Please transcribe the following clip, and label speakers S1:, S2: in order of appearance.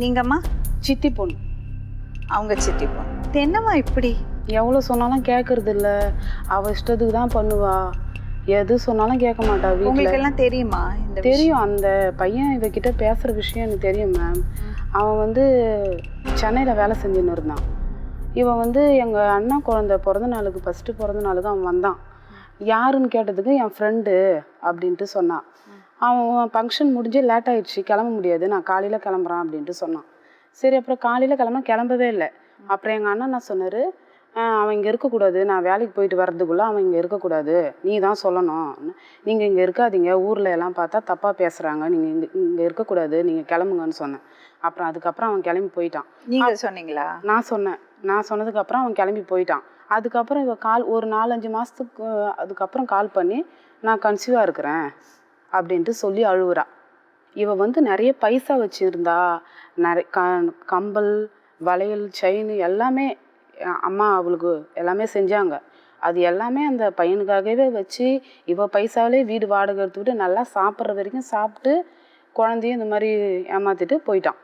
S1: நீங்கம்மா?
S2: சித்தி பொண்ணு.
S1: அவங்க சித்தி பொண்ணு. இது என்னம்மா இப்படி?
S2: எவ்வளோ சொன்னாலும் கேட்கறது இல்ல அவ இஷ்டத்துக்கு தான் பண்ணுவா. எது சொன்னாலும் கேட்க மாட்டா
S1: உங்களுக்கு
S2: வீட்டில்
S1: எல்லாம் தெரியுமா இந்த?
S2: தெரியும். அந்த பையன் இவகிட்ட பேசுகிற விஷயம் எனக்கு தெரியும் மேம் அவன் வந்து சென்னையில் வேலை செஞ்சுன்னு இருந்தான். இவன் வந்து எங்கள் அண்ணா குழந்த பிறந்த நாளுக்கு ஃபஸ்ட்டு பிறந்த நாளுக்கு அவன் வந்தான். யாருன்னு கேட்டதுக்கு என் ஃப்ரெண்டு அப்படின்ட்டு சொன்னான். அவன் ஃபங்க்ஷன் முடிஞ்சு லேட் ஆயிடுச்சு கிளம்ப முடியாது. நான் காலையில் கிளம்புறேன் அப்படின்ட்டு சொன்னான். சரி அப்புறம் காலையில் கிளம்ப கிளம்பவே இல்லை. அப்புறம் எங்கள் அண்ணன் என்ன சொன்னார்? அவன் இங்கே இருக்கக்கூடாது. நான் வேலைக்கு போயிட்டு வர்றதுக்குள்ளே அவன் இங்கே இருக்கக்கூடாது. நீ தான் சொல்லணும். நீங்கள் இங்கே இருக்காதீங்க. ஊரில் எல்லாம் பார்த்தா தப்பாக பேசுகிறாங்க நீங்கள் இங்கே இங்கே இருக்கக்கூடாது. நீங்கள் கிளம்புங்கன்னு சொன்னேன். அப்புறம் அதுக்கப்புறம் அவன் கிளம்பி போயிட்டான்.
S1: நீங்க சொன்னீங்களா?
S2: நான் சொன்னேன். நான் சொன்னதுக்கப்புறம் அவன் கிளம்பி போயிட்டான். அதுக்கப்புறம் இவ கால் ஒரு நாலஞ்சு மாதத்துக்கு அதுக்கப்புறம் கால் பண்ணி நான் கன்சீவாக இருக்கிறேன். அப்படின்ட்டு சொல்லி அழுவுறா. இவ வந்து நிறைய பைசா வச்சுருந்தா நிறைய க கம்பல் வளையல் செயின் எல்லாமே அம்மா அவளுக்கு எல்லாமே செஞ்சாங்க. அது எல்லாமே அந்த பையனுக்காகவே வச்சு இவ பைசாவிலே வீடு வாடகை எடுத்துக்கிட்டு நல்லா சாப்பிட்ற வரைக்கும் சாப்பிட்டு குழந்தையும் இந்த மாதிரி ஏமாத்திட்டு போயிட்டான்.